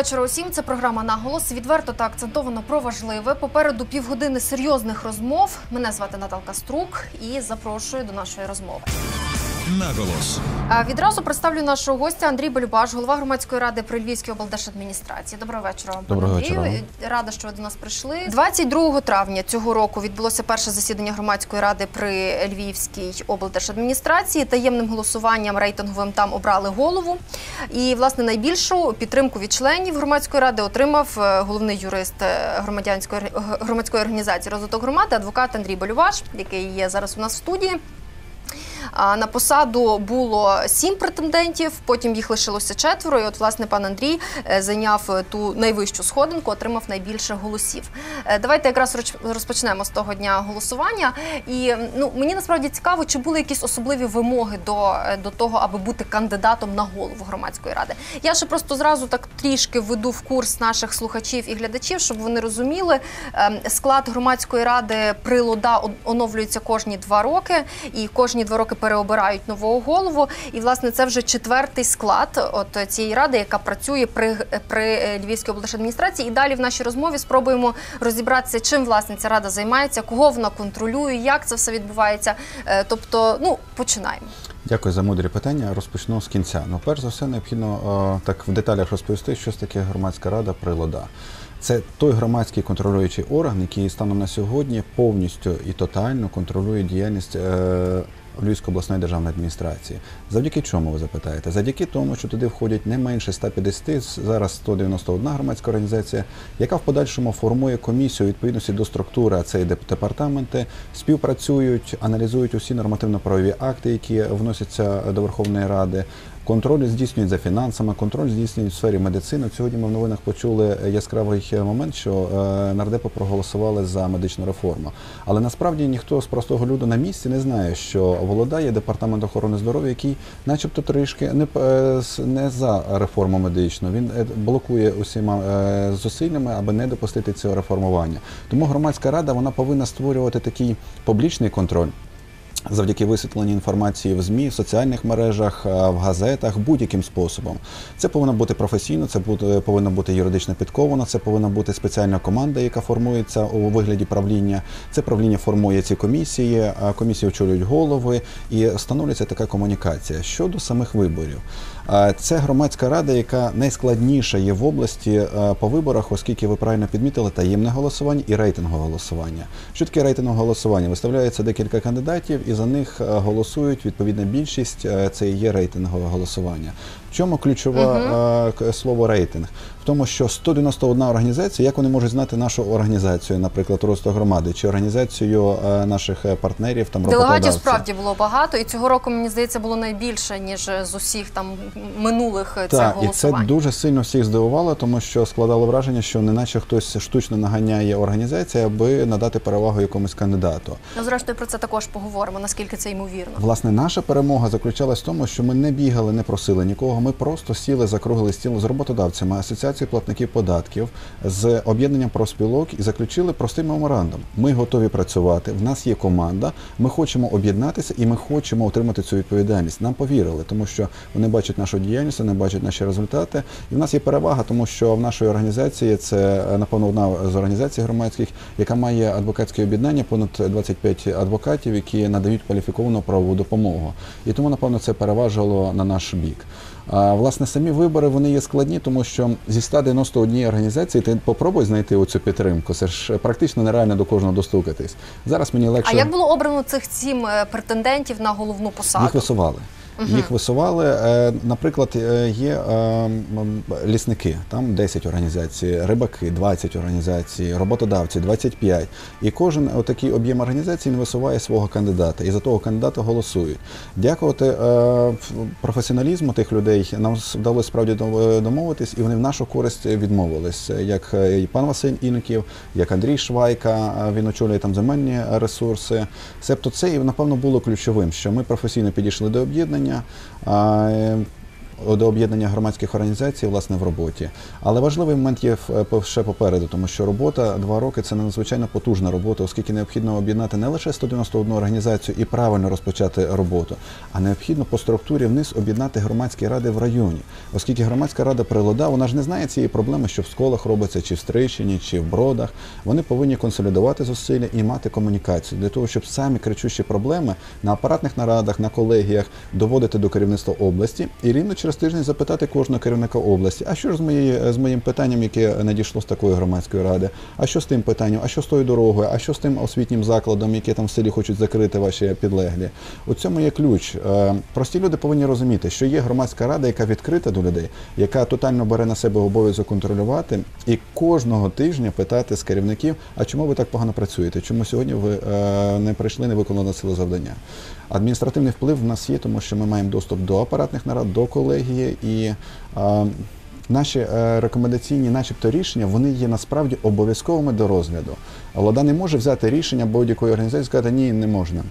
Вечора усім. Це програма Наголос. Відверто та акцентовано про важливе. Попереду півгодини серйозних розмов. Мене звати Наталка Струк і запрошую до нашої розмови. Наголос. А відразу представлю нашого гостя Андрій Балюбаш, голова громадської ради при Львівській облдержадміністрації. Доброго вечора. пане Доброго Андрію. вечора. Рада, що ви до нас прийшли. 22 травня цього року відбулося перше засідання громадської ради при Львівській облдержадміністрації. Таємним голосуванням рейтинговим там обрали голову. І власне найбільшу підтримку від членів громадської ради отримав е, головний юрист е, громадянської громадської організації розвиток громади, адвокат Андрій Балюваш, який є зараз у нас в студії. На посаду було сім претендентів, потім їх лишилося четверо. І от, власне, пан Андрій е, зайняв е, ту найвищу сходинку, отримав найбільше голосів. Е, Давайте якраз розпочнемо з того дня голосування. І ну мені насправді цікаво, чи були якісь особливі вимоги до, до того, аби бути кандидатом на голову громадської ради. Я ще просто зразу так трішки введу в курс наших слухачів і глядачів, щоб вони розуміли. Ем, Склад громадської ради при ЛОДА он- оновлюється кожні два роки, і кожні два роки переобирають нового голову. І власне це вже четвертий склад от цієї ради, яка працює при, при е, Львівській облдержадміністрації. І далі в нашій розмові спробуємо розібратися, чим власне ця рада займається, кого вона контролює, як це все відбувається. Е, Тобто, ну починаємо. Дякую за мудрі питання. Розпочну з кінця. Ну, перш за все, необхідно е, так в деталях розповісти, що таке громадська рада при ЛОДА. Це той громадський контролюючий орган, який станом на сьогодні повністю і тотально контролює діяльність е, Львівської обласної державної адміністрації. Завдяки чому ви запитаєте? Завдяки тому, що туди входять не менше 150, зараз 191 громадська організація, яка в подальшому формує комісію відповідності до структури, а це і департаменти, співпрацюють, аналізують усі нормативно-правові акти, які вносяться до Верховної Ради. Контроль здійснюють за фінансами, контроль здійснюють в сфері медицини. Сьогодні ми в новинах почули яскравий момент, що е, нардепи проголосували за медичну реформу. Але насправді ніхто з простого люду на місці не знає, що Волода є департамент охорони здоров'я, який, начебто, трішки не, е, не за реформу медичну. Він е, блокує усіма зусиллями, аби не допустити цього реформування. Тому громадська рада вона повинна створювати такий публічний контроль. Завдяки висвітленню інформації в ЗМІ, в соціальних мережах, е, в газетах, будь-яким способом. Це повинно бути професійно, це повинно бути юридично підковано, це повинна бути спеціальна команда, яка формується у вигляді правління. Це правління формує ці комісії, комісії очолюють голови і встановлюється така комунікація щодо самих виборів. Це громадська рада, яка найскладніша є в області е, по виборах, оскільки ви правильно підмітили таємне голосування і рейтингове голосування. Що таке рейтингове голосування? Виставляється декілька кандидатів, і за них е, голосують відповідна більшість. е, Це і є рейтингове голосування. В чому ключове е, к- слово рейтинг? Тому, що 191 організація, як вони можуть знати нашу організацію, наприклад, розвиток громади, чи організацію е, наших е, партнерів там Делегатів справді було багато, і цього року мені здається було найбільше ніж з усіх там минулих е, цих Так, і це дуже сильно всіх здивувало, тому що складало враження, що неначе хтось штучно наганяє організацію, аби надати перевагу якомусь кандидату. Ну, зрештою, про це також поговоримо, наскільки це ймовірно. Власне, наша перемога заключалась в тому, що ми не бігали, не просили нікого. Ми просто сіли за круглий стіл з роботодавцями, асоціацією платників податків, з об'єднанням профспілок і заключили простий меморандум. Ми готові працювати. В нас є команда. Ми хочемо об'єднатися і ми хочемо отримати цю відповідальність. Нам повірили, тому що вони бачать нашу діяльність, вони бачать наші результати. І в нас є перевага, тому що в нашій організації це напевно одна з організацій громадських, яка має адвокатське об'єднання, понад 25 адвокатів, які надають кваліфіковану правову допомогу. І тому, напевно, це переважило на наш бік. А, власне, самі вибори вони є складні, тому що зі 191 організації ти попробуй знайти оцю підтримку. Це ж практично нереально до кожного достукатись. Зараз мені легше А як було обрано цих сім е, претендентів на головну посаду? їх висували. Їх висували. Е, Наприклад, е, є е, лісники, там 10 організацій, рибаки, 20 організацій, роботодавці, 25. І кожен отакий об'єм організацій висуває свого кандидата. І за того кандидата голосують. Дякувати професіоналізму тих людей нам вдалося справді домовитись, і вони в нашу користь відмовились. Як і пан Василь Інків, як Андрій Швайка, він очолює там земельні ресурси. Себто це напевно було ключовим, що ми професійно підійшли до об'єднання. А, е, до об'єднання громадських організацій власне в роботі. Але важливий момент є ще попереду, тому що робота два роки це надзвичайно потужна робота, оскільки необхідно об'єднати не лише 191 організацію і правильно розпочати роботу, а необхідно по структурі вниз об'єднати громадські ради в районі, оскільки громадська рада прилода вона ж не знає цієї проблеми, що в школах робиться чи в Стрийщині, чи в Бродах. Вони повинні консолідувати зусилля і мати комунікацію для того, щоб самі кричущі проблеми на апаратних нарадах, на колегіях доводити до керівництва області і рівно через тиждень запитати кожного керівника області, а що ж з моєю з моїм питанням, яке надійшло з такої громадської ради, а що з тим питанням, а що з тою дорогою, а що з тим освітнім закладом, яке там в селі хочуть закрити ваші підлеглі. У цьому є ключ. Е, Прості люди повинні розуміти, що є громадська рада, яка відкрита до людей, яка тотально бере на себе обов'язок контролювати і кожного тижня питати з керівників, а чому ви так погано працюєте? Чому сьогодні ви е, не прийшли, не виконали сили завдання? Адміністративний вплив в нас є, тому що ми маємо доступ до апаратних нарад, до колегії і. Наші е, рекомендаційні, начебто, рішення, вони є насправді обов'язковими до розгляду. Влада не може взяти рішення будь-якої організації і сказати ні, не можна.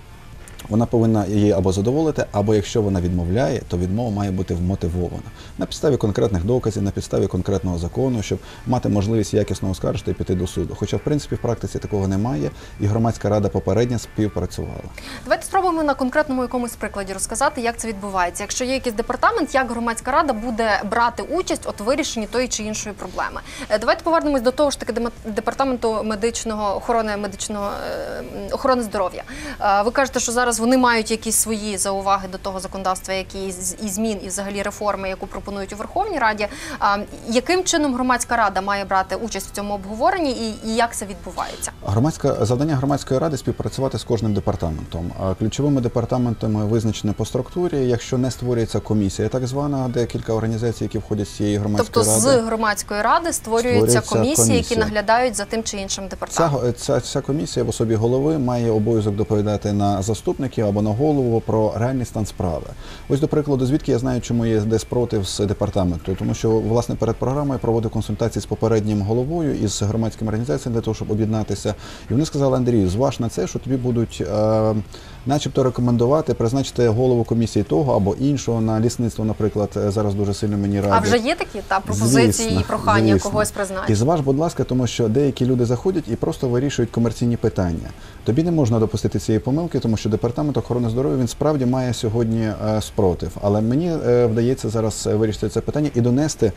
Вона повинна її або задоволити, або якщо вона відмовляє, то відмова має бути вмотивована на підставі конкретних доказів, на підставі конкретного закону, щоб мати можливість якісно оскаржити і піти до суду. Хоча, в принципі, в практиці такого немає, і громадська рада попередня співпрацювала. Давайте спробуємо на конкретному якомусь прикладі розказати, як це відбувається. Якщо є якийсь департамент, як громадська рада буде брати участь от вирішенні тої чи іншої проблеми. Е, Давайте повернемось до того ж таки департаменту медичного охорони медичного е, охорони здоров'я. Е, Ви кажете, що зараз вони мають якісь свої зауваги до того законодавства, які і змін, і взагалі реформи, яку пропонують у Верховній Раді. А, Яким чином громадська рада має брати участь в цьому обговоренні, і, і як це відбувається? Громадська завдання громадської ради співпрацювати з кожним департаментом. Ключовими департаментами визначені по структурі. Якщо не створюється комісія, так звана, де кілька організацій, які входять з цієї громадської Тобто ради. з громадської ради створюються комісії, які наглядають за тим чи іншим Ця, департаментом. ця, ця комісія в особі голови має обов'язок доповідати на заступників або на голову про реальний стан справи. Ось до прикладу, звідки я знаю, чому є десь спротив з департаменту, тому що власне перед програмою я проводив консультації з попереднім головою і з громадськими організаціями для того, щоб об'єднатися. І вони сказали Андрію, зваж на це, що тобі будуть. Е, Начебто рекомендувати призначити голову комісії того або іншого на лісництво, наприклад, е, зараз дуже сильно мені радять. А вже є такі та пропозиції Звісно, і прохання звісно. когось І зваж, будь ласка, тому що деякі люди заходять і просто вирішують комерційні питання. Тобі не можна допустити цієї помилки, тому що департамент охорони здоров'я він справді має сьогодні е, спротив. Але мені е, вдається зараз е, вирішити це питання і донести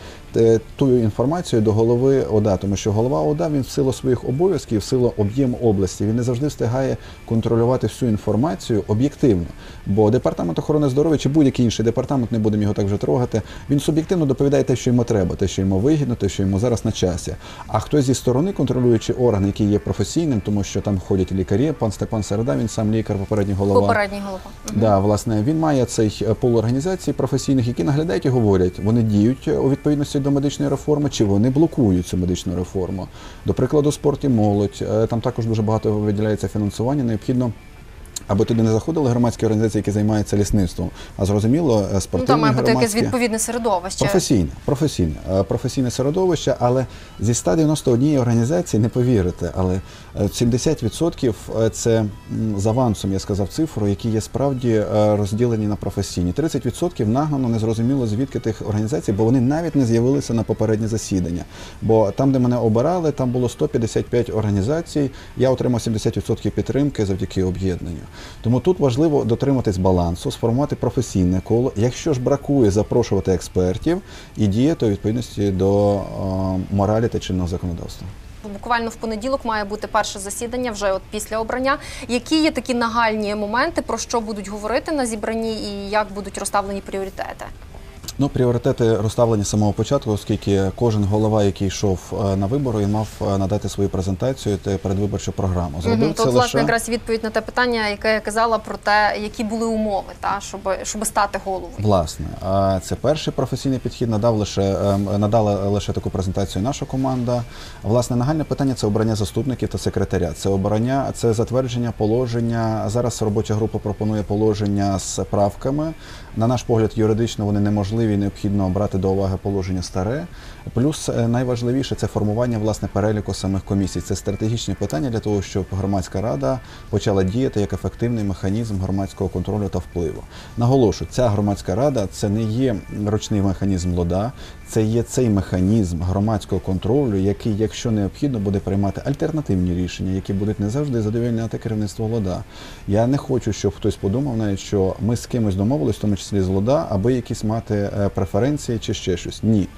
ту інформацію до голови ОДА, тому що голова ОДА він в силу своїх обов'язків, в силу об'єму області, він не завжди встигає контролювати всю інформацію об'єктивно. Бо департамент охорони здоров'я чи будь-який інший департамент, не будемо його так вже трогати, він суб'єктивно доповідає те, що йому треба, те, що йому вигідно, те, що йому зараз на часі. А хтось зі сторони, контролюючи орган, який є професійним, тому що там ходять лікарі, пан Степан Середа, він сам лікар, попередній голова. Попередній голова. Да, власне, він має цей е, пул організацій професійних, які наглядають і говорять, вони діють е, у відповідності до медичної реформи, чи вони блокують цю медичну реформу. До прикладу, спорт і молодь. е, Там також дуже багато виділяється фінансування. Необхідно. Аби туди не заходили громадські організації, які займаються лісництвом, а зрозуміло, е, Ну, там має бути якесь відповідне середовище. Професійне, професійне, професійне середовище, але зі 191 організації не повірите, але 70% це м, з авансом, я сказав цифру, які є справді е, розділені на професійні. 30% нагнано незрозуміло звідки тих організацій, бо вони навіть не з'явилися на попереднє засідання. Бо там, де мене обирали, там було 155 організацій. Я отримав 70% підтримки завдяки об'єднанню. Тому тут важливо дотриматись балансу, сформувати професійне коло. Якщо ж бракує, запрошувати експертів і діяти у відповідності до е, моралі та чинного законодавства. Буквально в понеділок має бути перше засідання вже от після обрання. Які є такі нагальні моменти, про що будуть говорити на зібранні і як будуть розставлені пріоритети? Ну, пріоритети розставлені з самого початку, оскільки кожен голова, який йшов е, на вибори, він мав е, надати свою презентацію та передвиборчу програму. Зробив Мгм. це Тут, власне, якраз відповідь на те питання, яке я казала про те, які були умови, та, щоб, щоб стати головою. власне. Це перший професійний підхід. Надав лише ем, надала лише таку презентацію наша команда. Власне, нагальне питання це обрання заступників та секретаря. Це обрання, це затвердження положення. Зараз робоча група пропонує положення з правками. На наш погляд, юридично вони неможливі і необхідно брати до уваги положення старе. Плюс е, найважливіше це формування власне переліку самих комісій. Це стратегічні питання для того, щоб громадська рада почала діяти як ефективний механізм громадського контролю та впливу. Наголошую, ця громадська рада це не є ручний механізм ЛОДА, це є цей механізм громадського контролю, який, якщо необхідно, буде приймати альтернативні рішення, які будуть не завжди задовільняти керівництво ЛОДА. Я не хочу, щоб хтось подумав навіть, що ми з кимось домовились, в тому числі з ЛОДА, аби якісь мати е, преференції чи ще щось. Ні.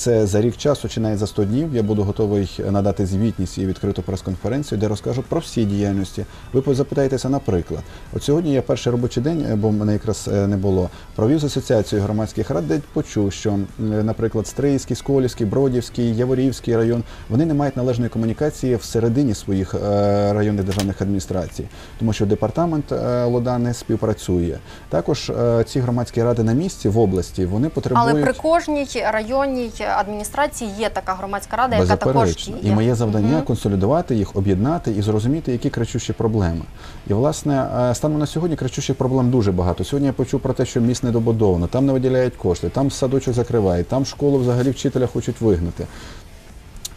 Це за рік часу чи навіть за 100 днів. Я буду готовий надати звітність і відкриту прес-конференцію, де розкажу про всі діяльності. Ви запитаєтеся, наприклад, от сьогодні я перший робочий день, е, бо мене якраз е, не було, провів з асоціацією громадських рад, де почув, що, наприклад, Стрийський, Сколівський, Бродівський, Яворівський район вони не мають належної комунікації всередині своїх е, районних державних адміністрацій, тому що департамент е, ЛОДА не співпрацює. Також е, ці громадські ради на місці в області вони потребують. Але при кожній районній адміністрації є така громадська рада, яка також є. І моє завдання угу. консолідувати їх, об'єднати і зрозуміти, які кричущі проблеми. І власне е, станом на сьогодні кричущих проблем дуже багато. Сьогодні я почув про те, що міст недобудовано, там не виділяють кошти, там садочок закривають, там школу взагалі вчителя хочуть вигнати.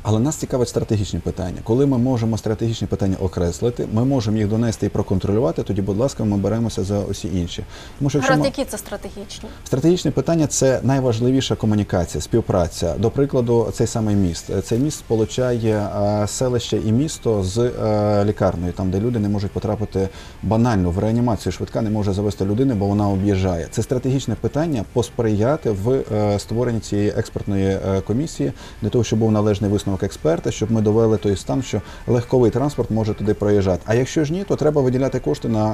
Але нас цікавить стратегічні питання. Коли ми можемо стратегічні питання окреслити, ми можемо їх донести і проконтролювати, тоді, будь ласка, ми беремося за усі інші. Тому що якщо ми... які це стратегічні? Стратегічне питання це найважливіша комунікація, співпраця. До прикладу, цей самий міст. Цей міст сполучає е, селище і місто з е, лікарнею, там де люди не можуть потрапити банально в реанімацію. Швидка не може завести людину, бо вона об'їжджає. Це стратегічне питання посприяти в е, створенні цієї експертної комісії для того, щоб був належний висновок експерта, щоб ми довели той стан, що легковий транспорт може туди проїжджати. А якщо ж ні, то треба виділяти кошти на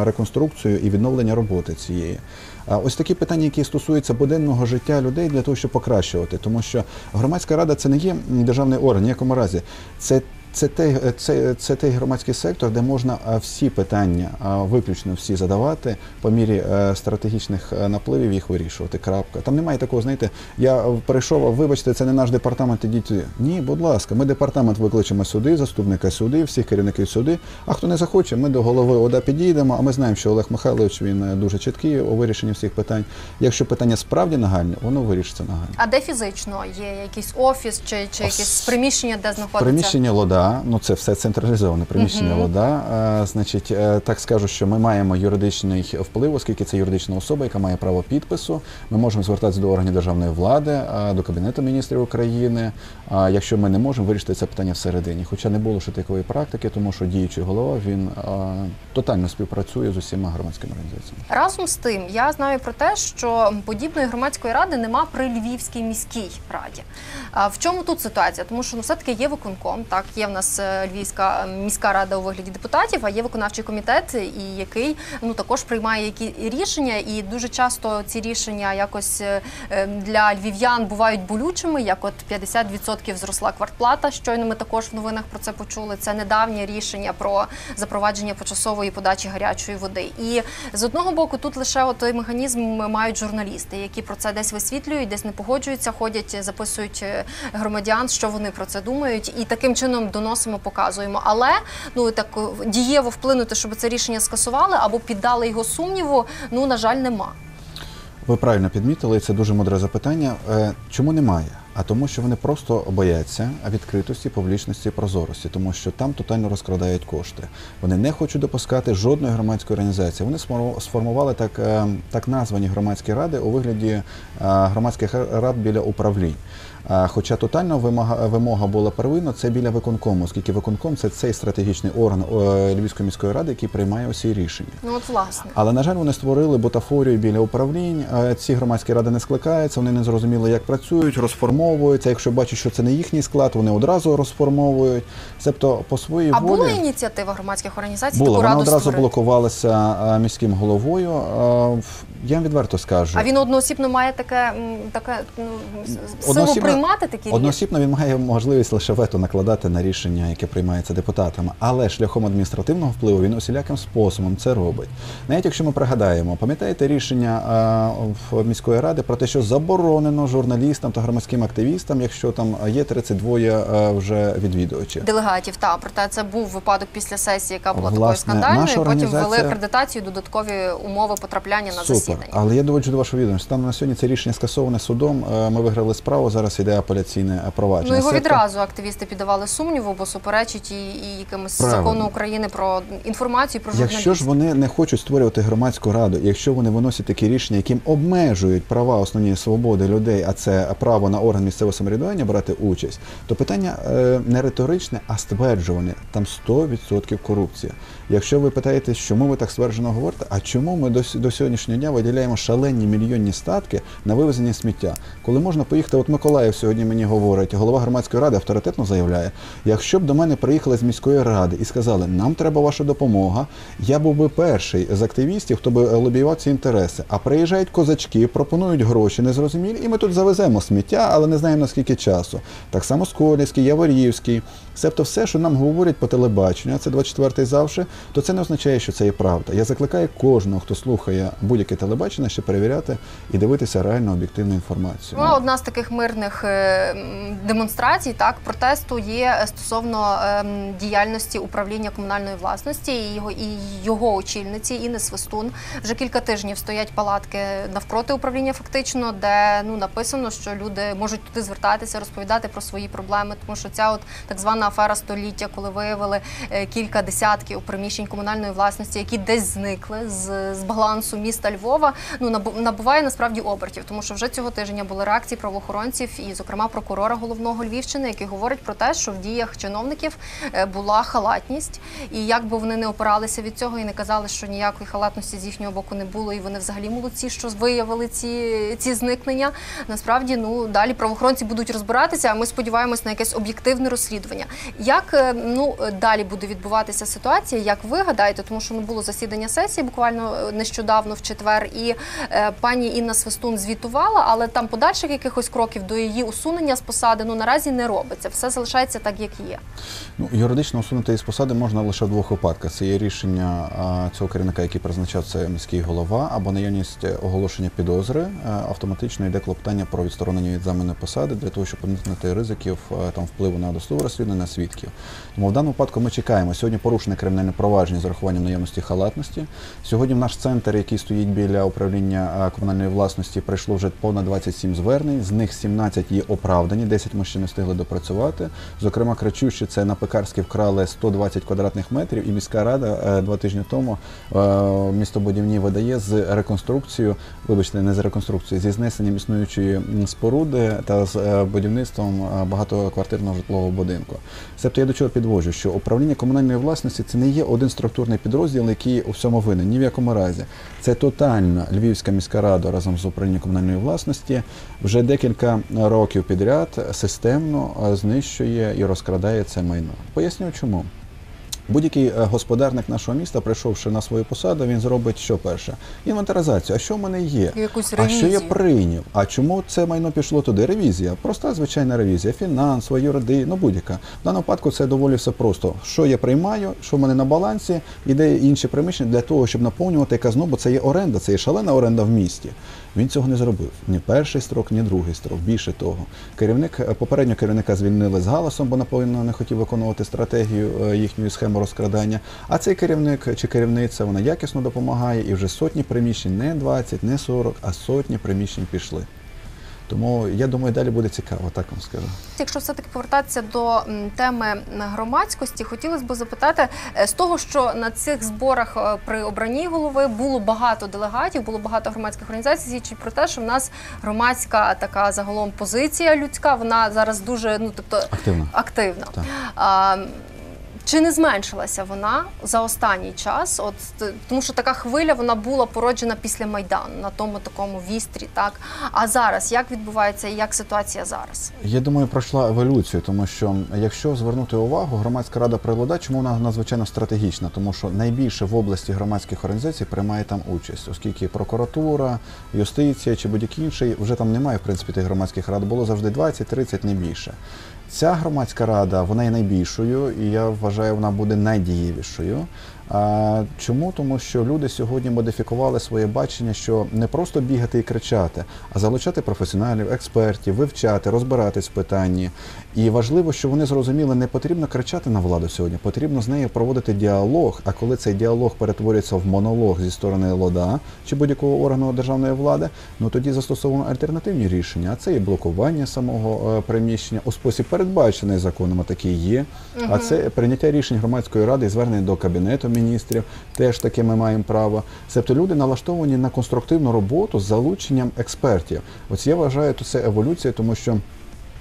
е, реконструкцію і відновлення роботи цієї. Ось такі питання, які стосуються буденного життя людей для того, щоб покращувати, тому що громадська рада це не є державний орган, ніякому разі. Це це той, це, це той громадський сектор, де можна всі питання, виключно всі задавати по мірі е, стратегічних е, напливів їх вирішувати. Крапка. Там немає такого, знаєте, я е, перейшов, вибачте, це не наш департамент, ідіть. Ні, будь ласка, ми департамент викличемо сюди, заступника сюди, всіх керівників сюди. А хто не захоче, ми до голови ОДА підійдемо. А ми знаємо, що Олег Михайлович він е, дуже чіткий у вирішенні всіх питань. Якщо питання справді нагальне, воно вирішиться нагально. А де фізично є якийсь офіс чи, чи якесь приміщення, де знаходиться? Приміщення ЛОДА, ну це все централізоване приміщення. ЛОДА. Е, значить, е, так скажу, що ми маємо юридичний вплив, оскільки це юридична особа, яка має право підпису. Ми можемо звертатися до органів державної влади, е, до Кабінету міністрів України. А якщо ми не можемо вирішити це питання всередині, хоча не було ще такої практики, тому що діючий голова він е, тотально співпрацює з усіма громадськими організаціями. Разом з тим, я знаю про те, що подібної громадської ради нема при Львівській міській раді. А в чому тут ситуація? Тому що ну все таки є виконком. Так, є нас е, Львівська е, міська рада у вигляді депутатів, а є виконавчий комітет, і який ну також приймає які рішення, і дуже часто ці рішення якось е, для львів'ян бувають болючими. Як от 50% зросла квартплата. Щойно ми також в новинах про це почули. Це недавнє рішення про запровадження почасової подачі гарячої води. І з одного боку, тут лише той механізм мають журналісти, які про це десь висвітлюють, десь не погоджуються, ходять, записують громадян, що вони про це думають, і таким чином доносимо, показуємо. Але ну так е, дієво вплинути, щоб це рішення скасували або піддали його сумніву. Ну на жаль, нема. Ви правильно підмітили, це дуже мудре запитання. Е, Чому немає? А тому, що вони просто бояться відкритості, публічності, прозорості, тому що там тотально розкрадають кошти. Вони не хочуть допускати жодної громадської організації. Вони сформу- сформували так, е, так названі громадські ради у вигляді е, громадських рад біля управлінь. Хоча тотальна вимога, вимога була первинна, це біля виконкому, оскільки виконком це цей стратегічний орган е, Львівської міської ради, який приймає усі рішення. Ну от власне. Але на жаль, вони створили бутафорію біля управлінь. Е, Ці громадські ради не скликаються, вони не зрозуміли, як працюють, розформовуються. Якщо бачать, що це не їхній склад, вони одразу розформовують. Тобто по своїй А волі була ініціатива громадських організацій була. таку Вона раду одразу створити? блокувалася е, міським головою. Я вам відверто скажу. А він одноосібно має таке, таке ну, силу приймати такі рішення? Одноосібно він має можливість лише вето накладати на рішення, яке приймається депутатами, але шляхом адміністративного впливу він усіляким способом це робить. Навіть якщо ми пригадаємо, пам'ятаєте рішення е, в міської ради про те, що заборонено журналістам та громадським активістам, якщо там є 32 е, вже відвідувачів. делегатів. Та проте це був випадок після сесії, яка була такою скандальною. Потім ввели акредитацію, додаткові умови потрапляння на Супер. Засідання. Але я доводжу до вашого відома. Станом на сьогодні це рішення скасоване судом. Е, Ми виграли справу. Зараз йде апеляційне е, провадження. Ну його відразу активісти піддавали сумніву, бо суперечить і, і якимось Правильно. закону України про інформацію про журналістів. Якщо ж вони не хочуть створювати громадську раду, якщо вони виносять такі рішення, яким обмежують права основні свободи людей, а це право на орган місцевого самоврядування брати участь, то питання е, не риторичне, а стверджуване. Там 100% корупція. Якщо ви питаєте, чому ви так стверджено говорите, а чому ми до, до сьогоднішнього дня виділяємо шалені мільйонні статки на вивезення сміття, коли можна поїхати, от Миколаїв сьогодні мені говорить, голова громадської ради авторитетно заявляє, якщо б до мене приїхали з міської ради і сказали, нам треба ваша допомога, я був би перший з активістів, хто би лобіював ці інтереси. А приїжджають козачки, пропонують гроші незрозумілі, і ми тут завеземо сміття, але не знаємо наскільки часу. Так само Сколівський, Яворівський. Себто все, що нам говорять по телебаченню, а це 24-й завжди, то це не означає, що це є правда. Я закликаю кожного, хто слухає будь-яке телебачення, ще перевіряти і дивитися реально об'єктивну інформацію. Ну, одна з таких мирних е, демонстрацій, так, протесту є стосовно ем, діяльності управління комунальної власності і його і його очільниці Інни Свистун. Вже кілька тижнів стоять палатки навпроти управління, фактично, де ну написано, що люди можуть туди звертатися, розповідати про свої проблеми, тому що ця от так звана афера століття, коли виявили е, кілька десятків приміщень комунальної власності, які десь зникли з, з балансу міста Львова, ну набу- набуває насправді обертів, тому що вже цього тижня були реакції правоохоронців і, зокрема, прокурора головного Львівщини, який говорить про те, що в діях чиновників е, була халатність, і як би вони не опиралися від цього і не казали, що ніякої халатності з їхнього боку не було, і вони взагалі молодці, що виявили ці, ці зникнення. Насправді, ну далі правоохоронці будуть розбиратися. А ми сподіваємось на якесь об'єктивне розслідування. Як е, ну е, далі буде відбуватися ситуація? Як ви гадаєте, тому що ну було засідання сесії буквально е, нещодавно в четвер, і е, пані Інна Свистун звітувала, але там подальших якихось кроків до її усунення з посади ну наразі не робиться. Все залишається так, як є. Ну, юридично усунути із посади можна лише в двох випадках. Це є рішення цього керівника, який призначав це міський голова, або наявність оголошення підозри. Автоматично йде клопотання про відсторонення від займаної посади для того, щоб уникнути ризиків там впливу на досудове розслідування на свідків. Тому в даному випадку ми чекаємо. Сьогодні порушене кримінальне провадження з урахуванням наявності халатності. Сьогодні в наш центр, який стоїть біля управління комунальної власності, прийшло вже понад 27 звернень. З них 17 є оправдані, 10 ми ще не встигли допрацювати. Зокрема, кричуще це на Пекарській вкрали 120 квадратних метрів, і міська рада е, два тижні тому е, містобудівні видає з реконструкцією, вибачте, не з реконструкцією, зі знесенням існуючої споруди та з е, будівництвом багатоквартирного житлового будинку. Себто я до чого підводжу, що управління комунальної власності це не є один структурний підрозділ, який у всьому винен. Ні в якому разі. Це тотальна Львівська міська рада разом з управлінням комунальної власності вже декілька років підряд системно знищує і розкрадає це майно. Поясню чому. Будь-який е, господарник нашого міста, прийшовши на свою посаду, він зробить що перше? Інвентаризацію. А що в мене є? Якусь А що я прийняв? А чому це майно пішло туди? Ревізія. Проста звичайна ревізія, фінансова, юриди, ну будь-яка. В даному випадку це доволі все просто. Що я приймаю, що в мене на балансі, іде інші приміщення для того, щоб наповнювати казну, бо це є оренда, це є шалена оренда в місті. Він цього не зробив. Ні перший строк, ні другий строк. Більше того, керівник е, попереднього керівника звільнили з галасом, бо напевно не хотів виконувати стратегію е, їхньої схеми розкрадання. А цей керівник чи керівниця вона якісно допомагає, і вже сотні приміщень, не 20, не 40, а сотні приміщень пішли. Тому я думаю, далі буде цікаво, так вам скажу. Якщо все-таки повертатися до теми громадськості, хотілося б запитати е, з того, що на цих зборах е, при обранні голови було багато делегатів, було багато громадських організацій, свідчить про те, що в нас громадська така загалом позиція людська, вона зараз дуже ну тобто Активно. активна. Так. А, чи не зменшилася вона за останній час? От тому, що така хвиля вона була породжена після майдану на тому такому вістрі, так а зараз як відбувається і як ситуація зараз? Я думаю, пройшла еволюцію, тому що якщо звернути увагу, громадська рада прилада, чому вона надзвичайно стратегічна? Тому що найбільше в області громадських організацій приймає там участь, оскільки прокуратура, юстиція чи будь-який інший вже там немає, в принципі, тих громадських рад. Було завжди 20-30, не більше. Ця громадська рада вона є найбільшою, і я вважаю, вона буде найдієвішою. Чому? Тому що люди сьогодні модифікували своє бачення, що не просто бігати і кричати, а залучати професіоналів, експертів, вивчати, розбиратись в питанні. І важливо, що вони зрозуміли, не потрібно кричати на владу сьогодні, потрібно з нею проводити діалог. А коли цей діалог перетворюється в монолог зі сторони ЛОДА чи будь-якого органу державної влади, ну тоді застосовуємо альтернативні рішення. А це і блокування самого е, приміщення у спосіб передбачений законом, а такий є. А це прийняття рішень громадської ради і звернення до кабінету міністрів. Теж таке ми маємо право. Себто люди налаштовані на конструктивну роботу з залученням експертів. Ось я вважаю, то це еволюція, тому що.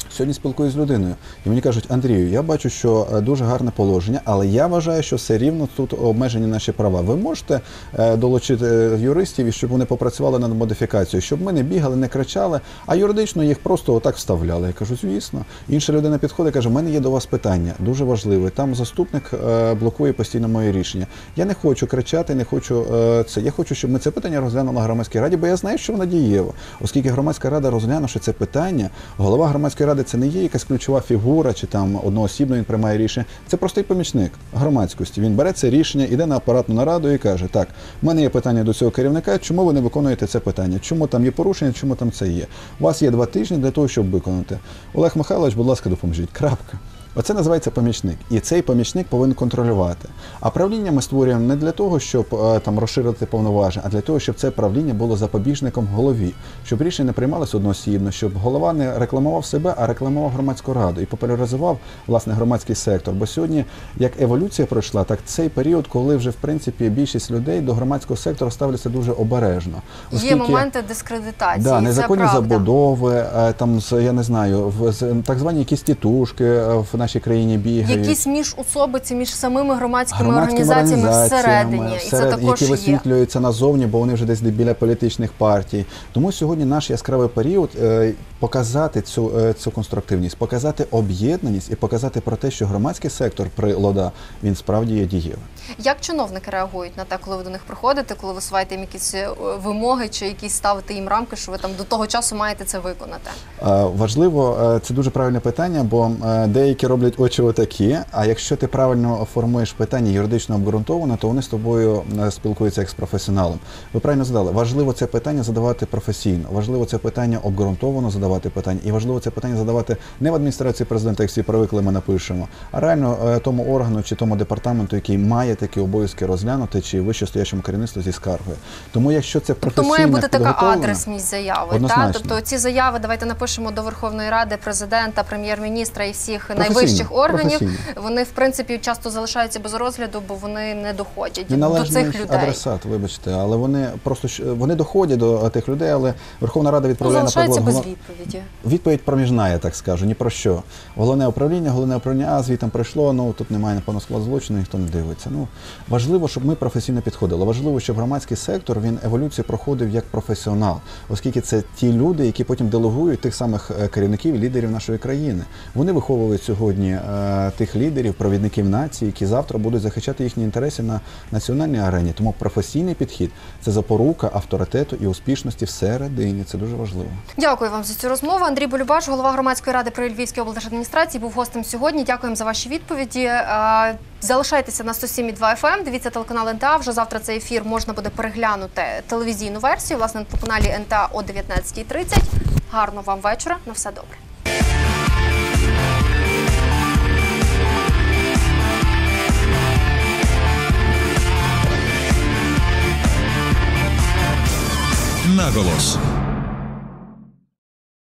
Сьогодні спілкуюсь з людиною, і мені кажуть, Андрію, я бачу, що е, дуже гарне положення, але я вважаю, що все рівно тут обмежені наші права. Ви можете е, долучити е, юристів і щоб вони попрацювали над модифікацією, щоб ми не бігали, не кричали, а юридично їх просто отак вставляли. Я кажу, звісно. Інша людина підходить, і каже: у мене є до вас питання, дуже важливе. Там заступник блокує постійно моє рішення. Я не хочу кричати, не хочу це. Я хочу, щоб ми це питання розглянули на громадській раді, бо я знаю, що воно дієво. Оскільки громадська рада розглянувши це питання, голова громадської ради це не є якась ключова фігура, чи там одноосібно він приймає рішення. Це простий помічник громадськості. Він бере це рішення, іде на апаратну нараду і каже: Так, в мене є питання до цього керівника. Чому ви не виконуєте це питання? Чому там є порушення? Чому там це є? У вас є два тижні для того, щоб виконати. Олег Михайлович, будь ласка, допоможіть. Крапка. Оце називається помічник, і цей помічник повинен контролювати. А правління ми створюємо не для того, щоб е, там розширити повноваження, а для того, щоб це правління було запобіжником голові, щоб рішення не приймалися одноосібно, щоб голова не рекламував себе, а рекламував громадську раду і популяризував власне громадський сектор. Бо сьогодні, як еволюція пройшла, так цей період, коли вже в принципі більшість людей до громадського сектору ставляться дуже обережно. Є моменти дискредитації. Да, це незаконні правда. забудови, е, там я не знаю, в так звані якісь тітушки е, в нашій країні бігають. Якісь міжусобиці між самими громадськими, громадськими організаціями організаціями, всередині, і це всеред- також які є. висвітлюються назовні, бо вони вже десь біля політичних партій. Тому сьогодні наш яскравий період е, показати цю, е, цю конструктивність, показати об'єднаність і показати про те, що громадський сектор при ЛОДА він справді є дієвим. Як чиновники реагують на те, коли ви до них приходите, коли ви сваєте їм якісь е, вимоги чи якісь ставите їм рамки, що ви там до того часу маєте це виконати? Е, Важливо, е, це дуже правильне питання, бо е, деякі роблять очі отакі. А якщо ти правильно формуєш питання юридично обґрунтовано, то вони з тобою спілкуються як з професіоналом. Ви правильно задали. Важливо це питання задавати професійно. Важливо це питання обґрунтовано задавати питання, і важливо це питання задавати не в адміністрації президента, як всі привикли, ми напишемо, а реально е, тому органу чи тому департаменту, який має такі обов'язки розглянути, чи вищестоячому керівництву зі скаргою. Тому якщо це То професійно має бути така адресність заяви. Та? Тобто ці заяви давайте напишемо до Верховної Ради, президента, прем'єр-міністра і всіх Професійно, найвищих органів. професійно. Вони в принципі часто залишаються без розгляду, бо вони не доходять до цих людей. адресат, вибачте, але вони просто вони доходять до тих людей, але Верховна Рада Ну, відправляє на залишаються без відповіді. Відповідь проміжна, я так скажу, ні про що. Головне управління, головне управління, а звітом прийшло, ну тут немає напевно склад злочину, ніхто не дивиться. Ну важливо, щоб ми професійно підходили. Важливо, щоб громадський сектор він еволюцію проходив як професіонал, оскільки це ті люди, які потім делегують тих самих е, керівників, лідерів нашої країни. Вони виховують сьогодні е, тих лідерів, провідників нації, які завтра будуть захищати їхні інтереси на національній арені. Тому професійний підхід це запорука авторитету і успішності всередині. Це дуже важливо. Дякую вам за цю розмову. Андрій Болюбаш, голова громадської ради при Львівській облдержадміністрації, був гостем сьогодні. Дякуємо за ваші відповіді. Е, Залишайтеся на 107,2 FM, ем. Дивіться телеканал НТА. Вже завтра цей ефір можна буде переглянути телевізійну версію. Власне на каналі НТА о 19.30. Гарного вам вечора. На все добре. Наголос.